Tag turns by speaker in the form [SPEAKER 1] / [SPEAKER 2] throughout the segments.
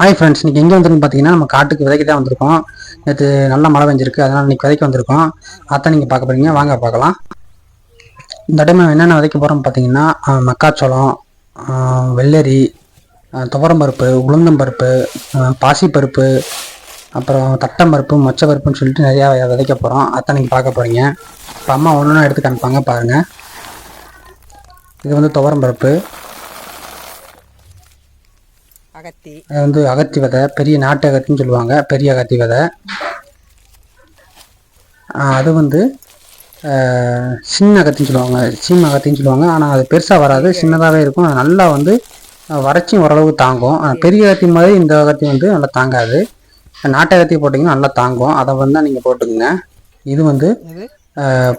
[SPEAKER 1] Hi friends இன்றைக்கி எங்கே வந்திருக்குன்னு பார்த்தீங்கன்னா நம்ம காட்டுக்கு விதைக்கு தான் வந்திருக்கோம். நேற்று நல்ல மழை பெஞ்சிருக்கு அதனால் இன்னைக்கு விதைக்கு வந்திருக்கோம். அதான் நீங்கள் பார்க்க போகிறீங்க வாங்க பார்க்கலாம். இந்த டைம் என்னென்ன விதைக்க போகிறோம் பார்த்தீங்கன்னா மக்காச்சோளம் வெள்ளரி துவரம்பருப்பு உளுந்தம்பருப்பு பாசிப்பருப்பு அப்புறம் தட்டம்பருப்பு மொச்சப்பருப்புன்னு சொல்லிட்டு நிறையா விதைக்க போகிறோம் அதான் நீங்கள் பார்க்க போகிறீங்க இப்போ அம்மா ஒன்று ஒன்றா எடுத்து காமிப்பாங்க பாருங்கள் இது வந்து துவரம்பருப்பு
[SPEAKER 2] அகத்தி.
[SPEAKER 1] அது வந்து அகத்தி விதை பெரிய நாட்டு அகத்தின்னு சொல்லுவாங்க பெரிய அகத்தி விதை. அது வந்து சின்ன அகத்தின்னு சொல்லுவாங்க. சீம அகத்தின்னு சொல்லுவாங்க. ஆனால் அது பெருசாக வராது. சின்னதாகவே இருக்கும். அது நல்லா வந்து வறட்சியும் ஓரளவுக்கு தாங்கும். பெரிய அகத்தி மாதிரி இந்த அகத்தி வந்து நல்லா தாங்காது. நாட்டு அகத்தி போட்டிங்கன்னா நல்லா தாங்கும். அதை வந்து நீங்கள் போட்டுக்குங்க. இது வந்து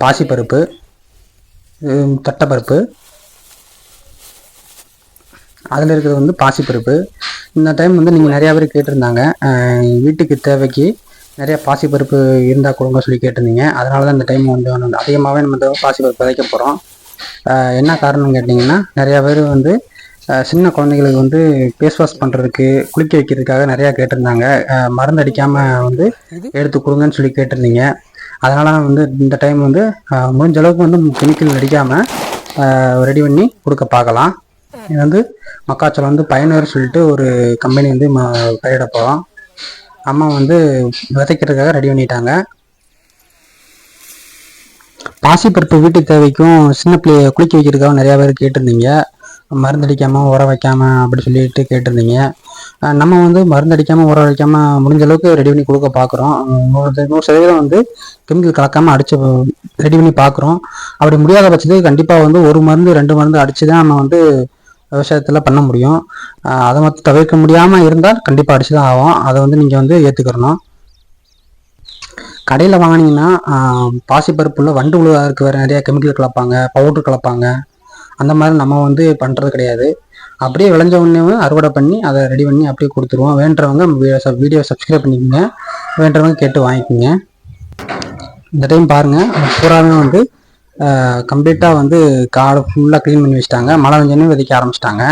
[SPEAKER 1] பாசிப்பருப்பு. தட்டைப்பருப்பு. அதில் இருக்கிறது வந்து பாசிப்பருப்பு இந்த டைம் வந்து நீங்கள் நிறையா பேர் கேட்டிருந்தாங்க. வீட்டுக்கு தேவைக்கு நிறைய பாசிப்பருப்பு இருந்தால் கொடுங்க சொல்லி கேட்டிருந்தீங்க. அதனால தான் இந்த டைம் வந்து அதிகமாகவே நம்ம பாசிப்பருப்பு விதைக்க போகிறோம் என்ன காரணம் கேட்டிங்கன்னா நிறையா பேர் வந்து சின்ன குழந்தைங்களுக்கு வந்து ஃபேஸ் வாஷ் பண்ணுறதுக்கு குளிக்க வைக்கிறதுக்காக நிறையா கேட்டிருந்தாங்க. மருந்து அடிக்காமல் வந்து எடுத்து கொடுங்கன்னு சொல்லி கேட்டிருந்தீங்க. அதனால வந்து இந்த டைம் வந்து முடிஞ்ச அளவுக்கு வந்து கெமிக்கல் அடிக்காமல் ரெடி பண்ணி கொடுக்க பார்க்கலாம். இது வந்து மக்காச்சோளம் வந்து பயனர் சொல்லிட்டு ஒரு கம்பெனி வந்து ம பயிரிட போகிறோம் அம்மா வந்து விதைக்கிறதுக்காக ரெடி பண்ணிட்டாங்க. பாசிப்பருப்பு வீட்டு தேவைக்கும் சின்ன பிள்ளைய குளிக்க வைக்கிறதுக்காக நிறையா பேர் கேட்டிருந்தீங்க. மருந்தடிக்காமல் உர வைக்காம அப்படி சொல்லிட்டு கேட்டிருந்தீங்க. நம்ம வந்து மருந்தடிக்காமல் அடிக்காம உர வைக்காம முடிஞ்ச அளவுக்கு ரெடி பண்ணி கொடுக்க பார்க்குறோம் நூறு நூறு சதவீதம் வந்து கெமிக்கல் கலக்காம அடிச்சு ரெடி பண்ணி பார்க்குறோம் அப்படி முடியாத பட்சத்துக்கு கண்டிப்பாக வந்து ஒரு மருந்து ரெண்டு மருந்து அடிச்சு தான் நம்ம வந்து விவசாயத்தில் பண்ண முடியும். அதை மட்டும் தவிர்க்க முடியாமல் இருந்தால் கண்டிப்பாக அடிச்சு தான் ஆகும். அதை வந்து நீங்கள் வந்து ஏற்றுக்கிறணும் கடையில் வாங்கினீங்கன்னா பாசிப்பருப்புள்ள வண்டு உழுவதற்கு வேறு நிறையா கெமிக்கல் கலப்பாங்க பவுடர் கலப்பாங்க. அந்த மாதிரி நம்ம வந்து பண்ணுறது கிடையாது. அப்படியே விளைஞ்ச உடனே அறுவடை பண்ணி அதை ரெடி பண்ணி அப்படியே கொடுத்துருவோம். வேண்டவங்க வீடியோ சப்ஸ்கிரைப் பண்ணிக்கோங்க. வேண்டவங்க கேட்டு வாங்கிக்கோங்க. இந்த டைம் பாருங்கள் பூராமே வந்து கம்ப்ளீட்டாக வந்து காடு ஃபுல்லாக க்ளீன் பண்ணி வச்சிட்டாங்க. மழை பெஞ்சோடனே விதைக்க ஆரம்பிச்சிட்டாங்க.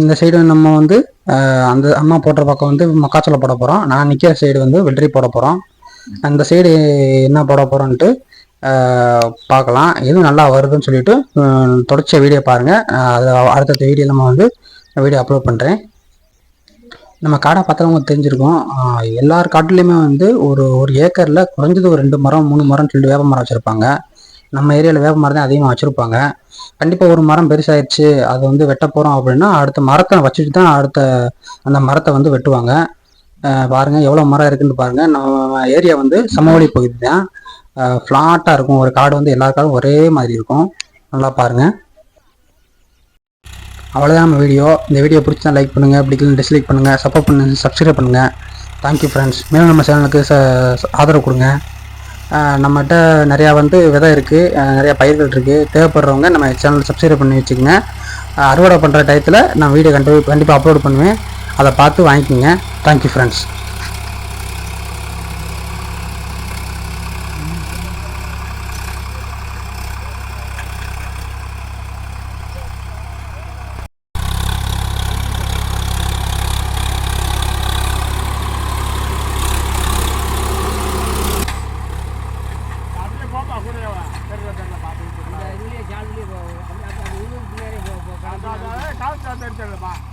[SPEAKER 1] இந்த சைடு நம்ம வந்து அந்த அம்மா போடுற பக்கம் வந்து மக்காச்சோளம் போட போகிறோம் நான் நிற்கிற சைடு வந்து வெள்ளரி போட போகிறோம் அந்த சைடு என்ன போட போகிறோன்ட்டு பார்க்கலாம். எதுவும் நல்லா வருதுன்னு சொல்லிட்டு ஆஹ் வீடியோ பாருங்கள் அது அடுத்தடுத்த வீடியோ நம்ம வந்து வீடியோ அப்லோட் பண்ணுறேன் நம்ம காடை பார்த்தவங்க தெரிஞ்சிருக்கோம். எல்லார் காட்டுலேயுமே வந்து ஒரு ஒரு ஏக்கரில் குறைஞ்சது ஒரு ரெண்டு மரம் மூணு மரம்னு சொல்லிட்டு வேப்ப மரம் வச்சுருப்பாங்க. நம்ம ஏரியாவில் வேப்ப மரம் தான் அதிகமாக வச்சுருப்பாங்க. கண்டிப்பாக ஒரு மரம் பெருசாயிருச்சு அதை வந்து வெட்ட போகிறோம் அப்படின்னா அடுத்த மரத்தை வச்சுட்டு தான் அடுத்த அந்த மரத்தை வந்து வெட்டுவாங்க. பாருங்கள் எவ்வளோ மரம் இருக்குன்னு பாருங்கள் நம்ம ஏரியா வந்து சமவெளி பகுதி தான். ஃப்ளாட்டாக இருக்கும். ஒரு காடு வந்து எல்லா காடும் ஒரே மாதிரி இருக்கும். நல்லா பாருங்கள் அவ்வளோதான் நம்ம வீடியோ. இந்த வீடியோ பிடிச்சா லைக் பண்ணுங்கள் பிடிக்கலன்னு டிஸ்லைக் பண்ணுங்கள் சப்போர்ட் பண்ணு சப்ஸ்கிரைப் பண்ணுங்கள் தேங்க்யூ ஃப்ரெண்ட்ஸ் மேலும் நம்ம சேனலுக்கு ச ஆதரவு கொடுங்க. நம்மகிட்ட நிறையா வந்து விதை இருக்குது நிறையா பயிர்கள் இருக்குது தேவைப்படுறவங்க நம்ம சேனல் சப்ஸ்கிரைப் பண்ணி வச்சுக்கோங்க. அறுவடை பண்ணுற டயத்தில் நான் வீடியோ கண்டிப்பாக கண்டிப்பாக அப்லோட் பண்ணுவேன். அதை பார்த்து வாங்கிக்கோங்க. தேங்க்யூ ஃப்ரெண்ட்ஸ்
[SPEAKER 2] இந்த இதுலயே